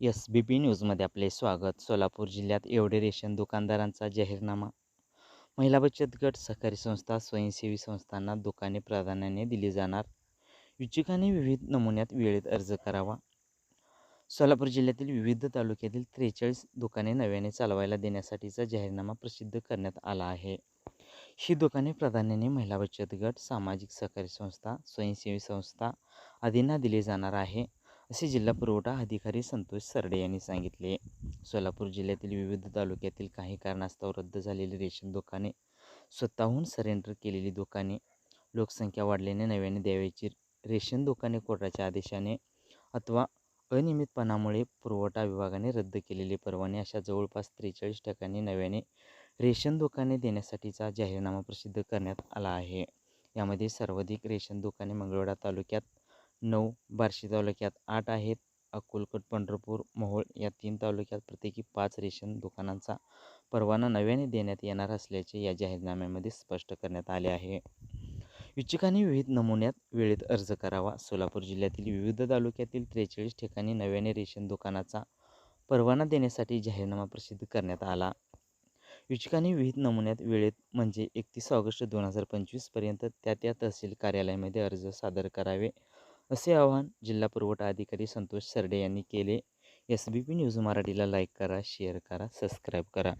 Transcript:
S B P न्यूजमध्ये आपले स्वागत. सोलापूर जिल्ह्यात एवढे रेशन दुकानदारांचा जाहीरनामा. महिला बचत गट सहकारी संस्था स्वयंसेवी संस्थांना दुकाने प्राधान्याने दिली जाणार. इच्छुकांनी विविध नमुन्यात वेळेत अर्ज करावा. सोलापूर जिल्ह्यातील विविध तालुक्यातील त्रेचाळीस दुकाने नव्याने चालवायला देण्यासाठीचा जाहीरनामा प्रसिद्ध करण्यात आला आहे. ही दुकाने प्राधान्याने महिला बचत गट सामाजिक सहकारी संस्था स्वयंसेवी संस्था आदींना दिली जाणार आहे. असे जिल्हा पुरवठा अधिकारी संतोष सरडे यांनी सांगितले. सोलापूर जिल्ह्यातील विविध तालुक्यातील काही कारणास्तव रद्द झालेली रेशन दुकाने स्वतःहून सरेंडर केलेली दुकाने लोकसंख्या वाढल्याने नव्याने द्यावयाची रेशन दुकाने कोर्टाच्या आदेशाने अथवा अनियमितपणामुळे पुरवठा विभागाने रद्द केलेले परवाने अशा जवळपास त्रेचाळीस ठिकाणी नव्याने रेशन दुकाने देण्यासाठीचा जाहीरनामा प्रसिद्ध करण्यात आला आहे. यामध्ये सर्वाधिक रेशन दुकाने मंगळवेढा तालुक्यात नऊ बार्शी तालुक्यात आठ आहेत. अक्कलकोट पंढरपूर मोहोळ या तीन तालुक्यात प्रत्येकी पाच रेशन दुकानांचा परवाना नव्याने देण्यात येणार असल्याचे या जाहीरनाम्यामध्ये स्पष्ट करण्यात आले आहे. इच्छुकांनी विविध नमुन्यात वेळेत अर्ज करावा. सोलापूर जिल्ह्यातील विविध तालुक्यातील त्रेचाळीस ठिकाणी नव्याने रेशन दुकानाचा परवाना देण्यासाठी जाहीरनामा प्रसिद्ध करण्यात आला. इच्छुकांनी विहित नमुन्यात वेळेत म्हणजे एकतीस ऑगस्ट दोन हजार पंचवीसपर्यंत त्या त्या तहसील कार्यालयामध्ये अर्ज सादर करावे. असे आवाहन जिल्हा पुरवठा अधिकारी संतोष सरडे यांनी केले. एस बी पी न्यूज मराठीला लाईक करा शेअर करा सबस्क्राईब करा.